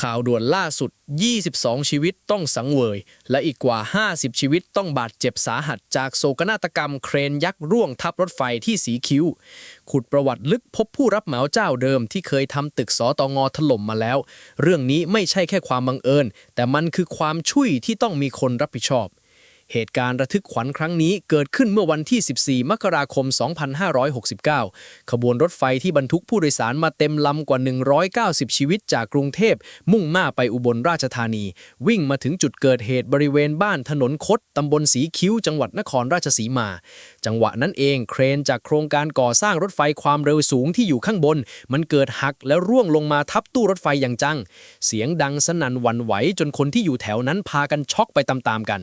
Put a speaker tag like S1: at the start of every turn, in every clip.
S1: ข่าวด่วนล่าสุด 22 ชีวิตต้องสังเวย และอีกกว่า 50 ชีวิตต้องบาดเจ็บสาหัสจากโศกนาฏกรรมเครนยักษ์ร่วงทับรถไฟที่สีคิ้ว ขุดประวัติลึกพบผู้รับเหมาเจ้าเดิมที่เคยทำตึกสอตองอถล่มมาแล้ว เรื่องนี้ไม่ใช่แค่ความบังเอิญ แต่มันคือความช่วยที่ต้องมีคนรับผิดชอบ เหตุการณ์ระทึกขวัญครั้งนี้เกิดขึ้นเมื่อวันที่ 14 มกราคม 2569 ขบวนรถไฟที่บรรทุกผู้โดยสารมาเต็มลำกว่า 190 ชีวิตจากกรุงเทพ มุ่งหน้าไปอุบลราชธานี วิ่งมาถึงจุดเกิดเหตุบริเวณบ้านถนนคดตำบลสีคิ้ว จังหวัดนครราชสีมา จังหวะนั้นเองเครนจากโครงการก่อสร้างรถไฟความเร็วสูงที่อยู่ข้างบน มันเกิดหักและร่วงลงมาทับตู้รถไฟอย่างจัง เสียงดังสนั่นวันไหวจนคนที่อยู่แถวนั้นพากันช็อกไปตามๆกัน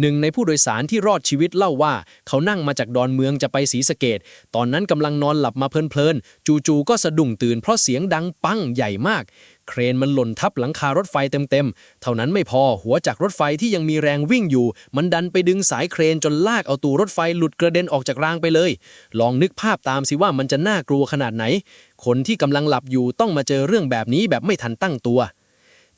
S1: หนึ่งในผู้โดยสารที่รอดชีวิตเล่าว่า เขานั่งมาจากดอนเมืองจะไปศรีสะเกดตอนนั้นกำลังนอนหลับมาเพลินๆ จู่ๆก็สะดุ้งตื่นเพราะเสียงดังปังใหญ่มาก เครนมันหล่นทับหลังคารถไฟเต็มๆ เท่านั้นไม่พอหัวจากรถไฟที่ยังมีแรงวิ่งอยู่ มันดันไปดึงสายเครนจนลากเอาตูรถไฟหลุดกระเด็นออกจากรางไปเลย ลองนึกภาพตามสิว่ามันจะน่ากลัวขนาดไหน คนที่กำลังหลับอยู่ต้องมาเจอเรื่องแบบนี้แบบไม่ทันตั้งตัว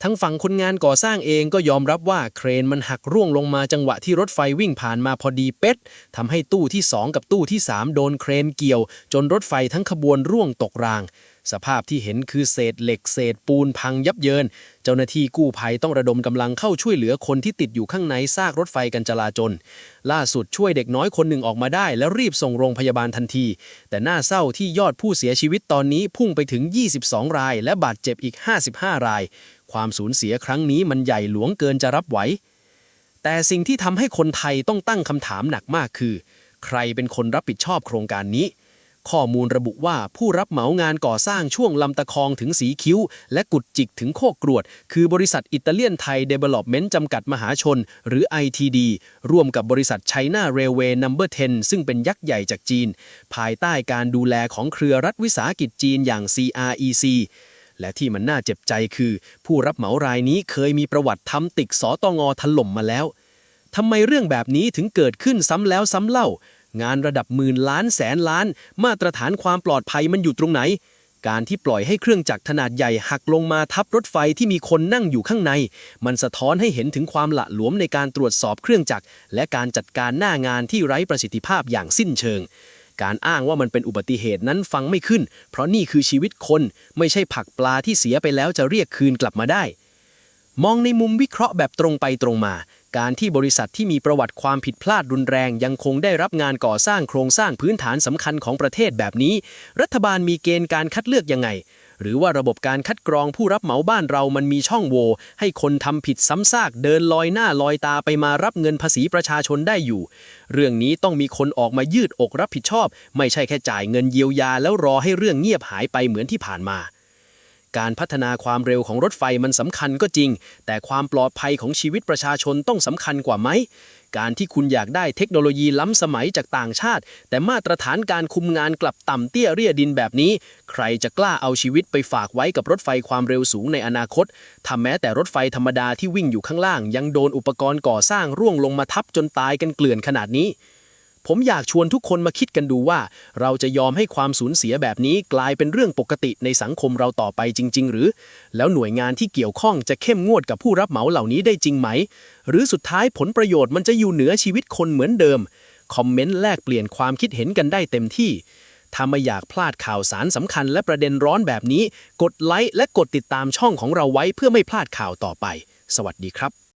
S1: ทั้งฝั่งคนงานก่อสร้างเองก็ยอมรับว่าเครนมันหักร่วงลงมาจังหวะที่รถไฟวิ่งผ่านมาพอดีเป๊ะทำให้ตู้ที่ 2 กับตู้ที่ 3 โดนเครนเกี่ยว จนรถไฟทั้งขบวนร่วงตกราง สภาพที่เห็นคือเศษเหล็กเศษปูนพังยับเยิน เจ้าหน้าที่กู้ภัยต้องระดมกำลังเข้าช่วยเหลือคนที่ติดอยู่ข้างในซากรถไฟกันจลาจลล่าสุดช่วยเด็กน้อยคนหนึ่งออกมาได้ และรีบส่งโรงพยาบาลทันที แต่น่าเศร้าที่ยอดผู้เสียชีวิตตอนนี้พุ่งไปถึง 22 ราย และบาดเจ็บอีก 55 ราย ความสูญเสียครั้งนี้มันใหญ่หลวงเกินจะรับไหว แต่สิ่งที่ทำให้คนไทยต้องตั้งคำถามหนักมากคือ ใครเป็นคนรับผิดชอบโครงการนี้ ข้อมูลระบุว่าผู้รับเหมางานก่อสร้างช่วงลำตะคองถึงสีคิ้ว และกุดจิกถึงโคกกรวด คือบริษัทอิตาเลียนไทยเดเวล็อปเมนต์จำกัดมหาชน หรือ ITD ร่วมกับบริษัท China Railway Number 10 ซึ่งเป็นยักษ์ใหญ่จากจีน ภายใต้การดูแลของเครือรัฐวิสาหกิจจีนอย่าง CREC และที่มันน่าเจ็บใจคือ ผู้รับเหมารายนี้เคยมีประวัติทำตึกสอตองอถล่มมาแล้วทำไมเรื่องแบบนี้ถึงเกิดขึ้นซ้ำแล้วซ้ำเล่า งานระดับหมื่นล้านแสนล้าน มาตรฐานความปลอดภัยมันอยู่ตรงไหน การที่ปล่อยให้เครื่องจักรขนาดใหญ่หักลงมาทับรถไฟที่มีคนนั่งอยู่ข้างใน มันสะท้อนให้เห็นถึงความละหลวมในการตรวจสอบเครื่องจักรและการจัดการหน้างานที่ไร้ประสิทธิภาพอย่างสิ้นเชิง การอ้างว่ามันเป็นอุบัติเหตุนั้นฟังไม่ขึ้น เพราะนี่คือชีวิตคนไม่ใช่ผักปลาที่เสียไปแล้วจะเรียกคืนกลับมาได้ มองในมุมวิเคราะห์แบบตรงไปตรงมา การที่บริษัทที่มีประวัติความผิดพลาดรุนแรงยังคงได้รับงานก่อสร้างโครงสร้างพื้นฐานสำคัญของประเทศแบบนี้ รัฐบาลมีเกณฑ์การคัดเลือกยังไง หรือว่าระบบการคัดกรองผู้รับเหมาบ้านเรามันมีช่องโหว่ให้คนทำผิดซ้ำซากเดินลอยหน้าลอยตาไปมารับเงินภาษีประชาชนได้อยู่ เรื่องนี้ต้องมีคนออกมายืดอกรับผิดชอบ ไม่ใช่แค่จ่ายเงินเยียวยาแล้วรอให้เรื่องเงียบหายไปเหมือนที่ผ่านมา การพัฒนาความเร็วของรถไฟมันสำคัญก็จริง แต่ความปลอดภัยของชีวิตประชาชนต้องสำคัญกว่าไหม การที่คุณอยากได้เทคโนโลยีล้ำสมัยจากต่างชาติ แต่มาตรฐานการคุมงานกลับต่ำเตี้ยเรียดินแบบนี้ ใครจะกล้าเอาชีวิตไปฝากไว้กับรถไฟความเร็วสูงในอนาคตถ้าแม้แต่รถไฟธรรมดาที่วิ่งอยู่ข้างล่าง ยังโดนอุปกรณ์ก่อสร้างร่วงลงมาทับจนตายกันเกลื่อนขนาดนี้ ผมอยากชวนทุกคนมาคิดกันดูว่า เราจะยอมให้ความสูญเสียแบบนี้กลายเป็นเรื่องปกติในสังคมเราต่อไปจริง ๆ หรือ แล้วหน่วยงานที่เกี่ยวข้องจะเข้มงวดกับผู้รับเหมาเหล่านี้ได้จริงไหม หรือสุดท้ายผลประโยชน์มันจะอยู่เหนือชีวิตคนเหมือนเดิม คอมเมนต์แลกเปลี่ยนความคิดเห็นกันได้เต็มที่ ถ้าไม่อยากพลาดข่าวสารสำคัญและประเด็นร้อนแบบนี้ กดไลค์และกดติดตามช่องของเราไว้เพื่อไม่พลาดข่าวต่อไป สวัสดีครับ